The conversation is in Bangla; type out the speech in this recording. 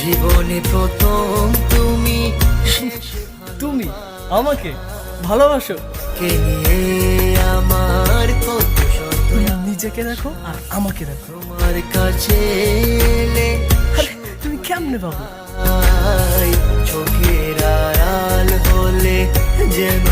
জীবনে প্রথম তুমি। তুমি? আমাকে? ভালোবাসো? কে নিয়ে আমার কত তুমি নিজেকে রাখো আর আমাকে রাখো তোমার কাছে তুমি কেমনে পাবো? চোখের আড়াল হলে যেন